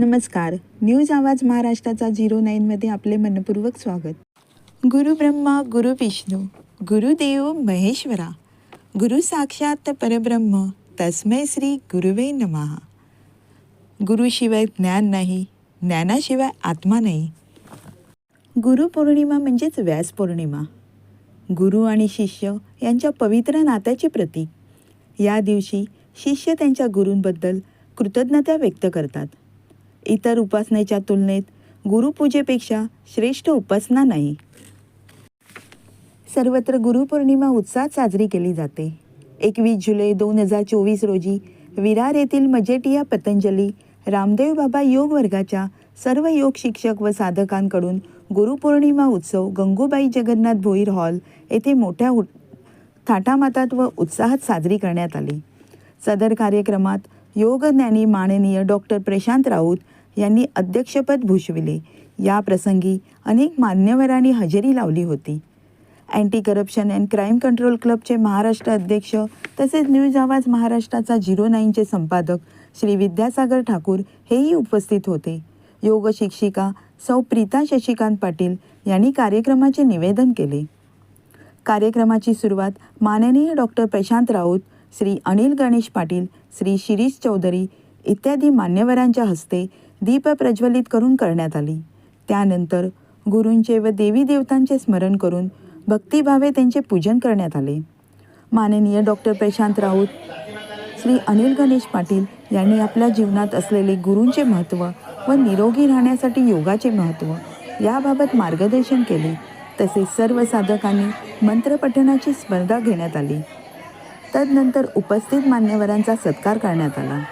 नमस्कार. न्यूज आवाज महाराष्ट्राचा झिरो नाईनमध्ये आपले मनपूर्वक स्वागत. गुरु ब्रह्मा गुरु विष्णू गुरुदेव महेश्वरा गुरु साक्षात परब्रह्म तस्मै श्री गुरुवे नमः. गुरुशिवाय ज्ञान नाही ज्ञानाशिवाय आत्मा नाही. गुरुपौर्णिमा म्हणजेच व्यास पौर्णिमा. गुरु आणि शिष्य यांच्या पवित्र नात्याचे प्रतीक. या दिवशी शिष्य त्यांच्या गुरूंबद्दल कृतज्ञता व्यक्त करतात. इतर उपासनेच्या तुलनेत गुरुपूजेपेक्षा श्रेष्ठ उपासना नाही. सर्वत्र गुरुपौर्णिमा उत्साहात साजरी केली जाते. एकवीस जुलै दोन हजार चोवीस रोजी विरार येथील मजेटिया पतंजली रामदेव बाबा योग वर्गाच्या सर्व योग शिक्षक व साधकांकडून गुरुपौर्णिमा उत्सव गंगूबाई जगन्नाथ भोईर हॉल येथे मोठ्या थाटामातात व उत्साहात साजरी करण्यात आली. सदर कार्यक्रमात योगज्ञानी माननीय डॉक्टर प्रशांत राऊत यांनी अध्यक्षपद भूषविले. या प्रसंगी अनेक मान्यवरांनी हजेरी लावली होती. Anti corruption and crime control क्लबचे महाराष्ट्र अध्यक्ष तसेच न्यूज आवाज महाराष्ट्राचा झिरो नाईनचे संपादक श्री विद्यासागर ठाकूर हेही उपस्थित होते. योग शिक्षिका सौ प्रीता शशिकांत पाटील यांनी कार्यक्रमाचे निवेदन केले. कार्यक्रमाची सुरुवात माननीय डॉक्टर प्रशांत राऊत श्री अनिल गणेश पाटील श्री शिरीष चौधरी इत्यादी मान्यवरांच्या हस्ते दीप प्रज्वलित करून करण्यात आली. त्यानंतर गुरूंचे व देवी देवतांचे स्मरण करून भक्तिभावे त्यांचे पूजन करण्यात आले. माननीय डॉक्टर प्रशांत राऊत श्री अनिल गणेश पाटील यांनी आपल्या जीवनात असलेले गुरूंचे महत्त्व व निरोगी राहण्यासाठी योगाचे महत्त्व याबाबत मार्गदर्शन केले. तसेच सर्व साधकांनी मंत्रपठणाची स्पर्धा घेण्यात आली. तदनंतर उपस्थित मान्यवरांचा सत्कार करण्यात आला.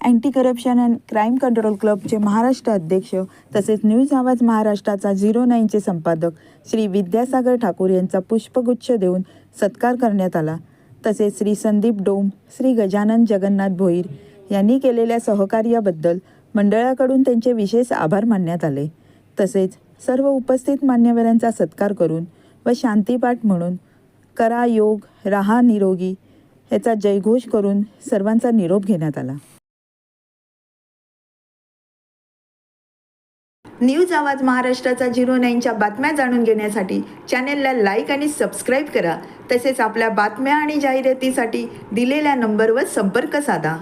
Anti corruption and crime control क्लबचे महाराष्ट्र अध्यक्ष तसेच न्यूज आवाज महाराष्ट्राचा झिरो नाईनचे संपादक श्री विद्यासागर ठाकूर यांचा पुष्पगुच्छ देऊन सत्कार करण्यात आला. तसेच श्री संदीप डोम श्री गजानन जगन्नाथ भोईर यांनी केलेल्या सहकार्याबद्दल मंडळाकडून त्यांचे विशेष आभार मानण्यात आले. तसेच सर्व उपस्थित मान्यवरांचा सत्कार करून व शांतीपाठ म्हणून करा योग राहा निरोगी याचा जयघोष करून सर्वांचा निरोप घेण्यात आला. न्यूज आवाज महाराष्ट्राचा झिरो नाईनच्या बातम्या जाणून घेण्यासाठी चॅनेलला लाईक आणि सबस्क्राईब करा. तसेच आपल्या बातम्या आणि जाहिरातीसाठी दिलेल्या नंबरवर संपर्क साधा.